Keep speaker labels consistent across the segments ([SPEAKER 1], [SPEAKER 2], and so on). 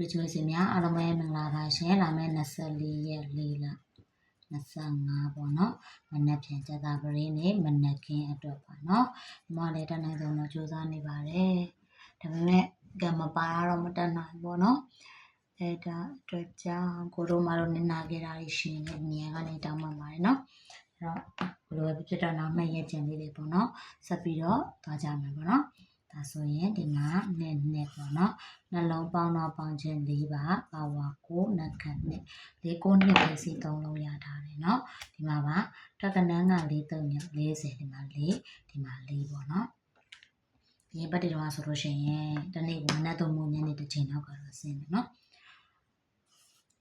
[SPEAKER 1] တွေ့ကျွေးစင်များအားလုံးပဲမင်္ဂလာပါရှင်လာမယ့်24ရက်4လ25ပေါ့နော်မနက်ဖြန်ကျသာပရင်းနေမနက်ခင်းအတွက်ပါနော်ဒီမှာလည်းတန်းနိုင်ဆုံးတော့စူးစမ်းနေပါတယ်ဒါပေမဲ့ကံမပါတော့မတက်နိုင်ပေါ့နော်အဲဒါအတွက်ကြောင့်ကိုတို့မတို့နင်နာခဲ့တာရှင်တဲ့နေရာကနေတောင်းပန်ပါတယ်နော်အဲ့တော့ဘယ်လိုပဲဖြစ်တော့နောက်နှစ်ရက်ကျန်သေးတယ်ပေါ့နော်ဆက်ပြီးတော့သွားကြမယ်ပေါ့နော် ဒါဆိုရင်ဒီမှာနဲ့နဲ့ပေါ့နော်နှလုံးပေါင်းတော့ပေါင်းခြင်း၄ပါပါဝါ9နက္ခတ်နဲ့၄ကိုနှစ်ပဲစီသုံးလုံးရတာတယ်နော်ဒီမှာပါတက္ကနန်းက၄3 40ဒီမှာ၄ဒီမှာ၄ပေါ့နော်ဒီပတ်တိတော့ဆိုလို့ရှိရင်တနေ့ကမနက်သုံးမှုညနေတစ်ချိန်တော့ကတော့ဆင်းတယ်နော်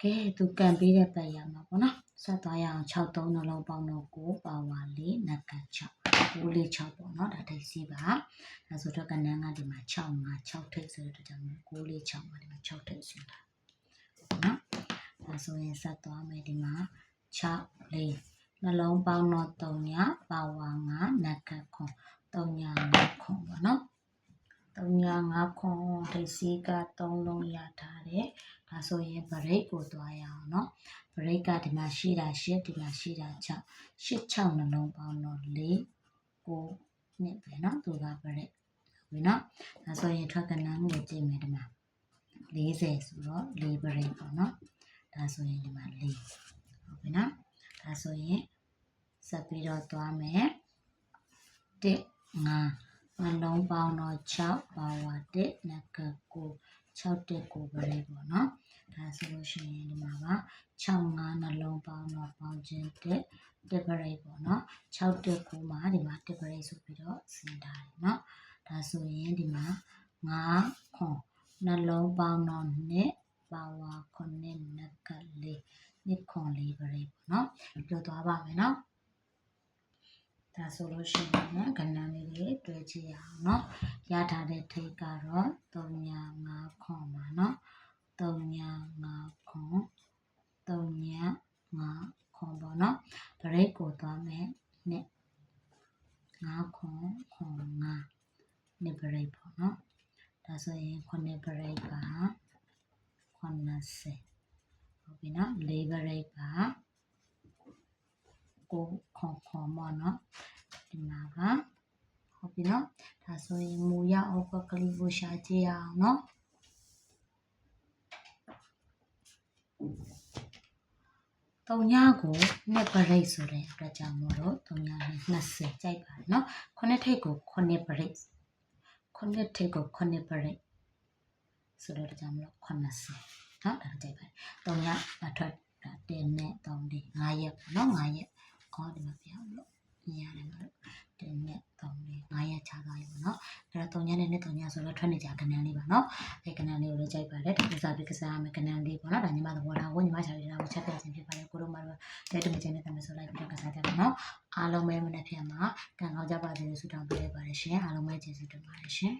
[SPEAKER 1] ကဲသူကန်ပေးတဲ့ပတ်ရမှာပေါ့နော်ဆက်သွားရအောင်6 3နှလုံးပေါင်းတော့9ပါဝါ4နက္ခတ်6 ဘူးလေး6ပေါ့နော်ဒါထိပ်စီးပါဒါဆိုတော့ကဏ္ဍကဒီမှာ6မှာ6ထိပ်ဆိုတော့ဒါကြောင့်ကိုလေး6မှာဒီမှာ6ထိပ်ဆိုတာဟုတ်နော်ဒါဆိုရင်ဆက်သွားမယ်ဒီမှာ6လေးနှလုံးပေါင်းတော့3ညပါဝါ9နက်ကခွန်3ည9ခွန်ပေါ့နော်3ည9ခွန်ထိပ်စီးက3လုံးရထားတယ်ဒါဆိုရင် break ကိုသွားရအောင်နော် break ကဒီမှာရှိတာ10ဒီမှာရှိတာ6 6 6နှလုံးပေါင်းတော့4 9နှစ်ပဲเนาะသူက break ဟုတ်ပြီเนาะဒါဆိုရင်ထွက်ကနန်းကိုကြည့်မယ်ဒီမှာ40ဆိုတော့4 break ပေါ့เนาะဒါဆိုရင်ဒီမှာ4ဟုတ်ပြီเนาะဒါဆိုရင်ဆက်ပြီးတော့သွားမယ်1 5နှလုံးပေါင်းတော့6ပါဝါ1နက်က9 6တက်ကိုပဲပေါ့နော်ဒါဆိုလို့ရှိရင်ဒီမှာက6 5နှလုံးပေါင်းတော့ပေါင်း ခြင်းတက်တက်ပရိတ်ပေါ့နော်6တက်ကိုမှာဒီမှာတက်ပရိတ်ဆိုပြီးတော့ဆင်းထားတယ်နော်ဒါဆိုရင်ဒီမှာ9ခွန်နှလုံးပေါင်းတော့နှစ်ပါဝါ9နက်ကလေးနှစ်ခွန်လေးပရိတ်ပေါ့နော်ပြောသွားပါမယ်နော်ဒါဆိုလို့ရှိရင်ကဏ္ဍလေးတွေတွေ့ကြည့်ရအောင်เนาะရထားတဲ့ထိတ်ကတော့3ည5ခွန်ပါเนาะ3ည5ခွန် ရိတ်ကိုသွားမယ်နဲ့9ခွန်ခွန်9နှစ်ပရိတ်ပေါ့နော်ဒါဆိုရင်ခုနှစ်ပရိတ်က80ဟုတ်ပြီနော်၄ပရိတ်ကကိုခွန်ခွန်ပေါ့နော်ဒီမှာကဟုတ်ပြီနော်ဒါဆိုရင်မူရအောက်ကကလေးကိုရှာကြည့်အောင်နော် Thank you. တုံညာကိုနှစ်ပရိတ်ဆိုတဲ့အတွက်ကြောင့်မို့လို့တုံညာနဲ့20ကြိုက်ပါတယ်เนาะခုနှစ်ထိပ်ကိုခုနှစ်ပရိတ်ခုနှစ်ထိပ်ကိုခုနှစ်ပရိတ်ဆိုတော့ကြောင့်မလို့80เนาะဒါကြိုက်ပါတယ်တုံညာအထွက်1နဲ့3နဲ့5ရက်ပေါ့เนาะ5ရက်ခေါ်ဒီမှာပြောင်းလို့ညရတယ်မလို့1နဲ့3နဲ့5ရက်ချသွားပြီပေါ့เนาะအဲ့ တုံညနဲ့နဲ့တုံညဆိုတော့ထွက်နေကြကဏန်းလေးပါနော်အဲကဏန်းလေးကိုလည်းကြိုက်ပါတယ်ဒီစားပြီးကစားရမယ်ကဏန်းလေးပေါ့နော်ဒါညီမသဘောထားကိုညီမချာပြီးတော့ချက်ပြခြင်းဖြစ်ပါတယ်ကိုတို့မှတော့တဲတူမချင်းနဲ့တမဆိုလိုက်ပြီးတော့ကစားကြပါနော်အားလုံးပဲမနေ့ပြန်မှာကံကောင်းကြပါစေလို့ဆုတောင်းပေးလိုက်ပါတယ်ရှင်အားလုံးပဲကျေးဇူးတင်ပါတယ်ရှင်